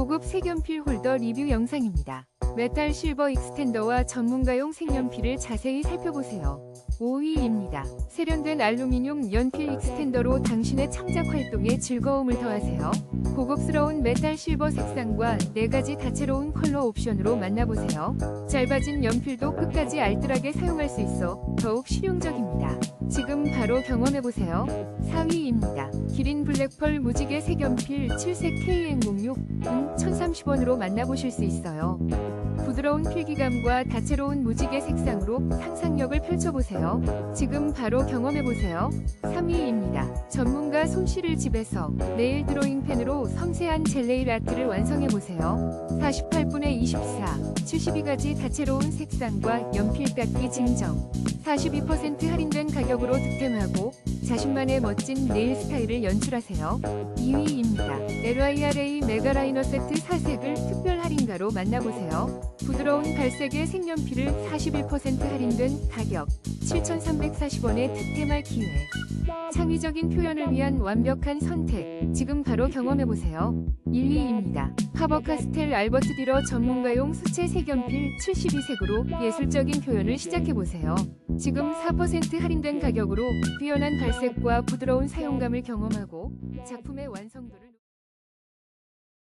고급 색연필 홀더 리뷰 영상입니다. 메탈 실버 익스텐더와 전문가용 색연필을 자세히 살펴보세요. 5위입니다. 세련된 알루미늄 연필 익스텐더로 당신의 창작 활동에 즐거움을 더하세요. 고급스러운 메탈 실버 색상과 4가지 다채로운 컬러 옵션으로 만나보세요. 짧아진 연필도 끝까지 알뜰하게 사용할 수 있어 더욱 실용적입니다. 지금 바로 경험해보세요. 4위입니다. 기린 블랙펄 무지개 색연필 7색 KN06 은 1030원으로 만나보실 수 있어요. 부드러운 필기감과 다채로운 무지개 색상으로 상상력을 펼쳐보세요. 지금 바로 경험해보세요. 3위입니다. 전문가 솜씨를 집에서 네일 드로잉 펜으로 섬세한 젤레일 아트를 완성해보세요. 48분의 24, 72가지 다채로운 색상과 연필 깎기 증정. 42% 할인된 가격 으로 득템하고 자신만의 멋진 네일 스타일을 연출하세요. 2위입니다. LYRA 메가라이너 세트 4색을 특별 할인가로 만나보세요. 부드러운 갈색의 색연필을 41% 할인된 가격 7,340원에 득템할 기회. 창의적인 표현을 위한 완벽한 선택. 지금 바로 경험해보세요. 1위입니다. 파버카스텔 알버트 디러 전문가용 수채 색연필 72색으로 예술적인 표현을 시작해보세요. 지금 4% 할인된 가격으로 뛰어난 발색과 부드러운 사용감을 경험하고 작품의 완성도를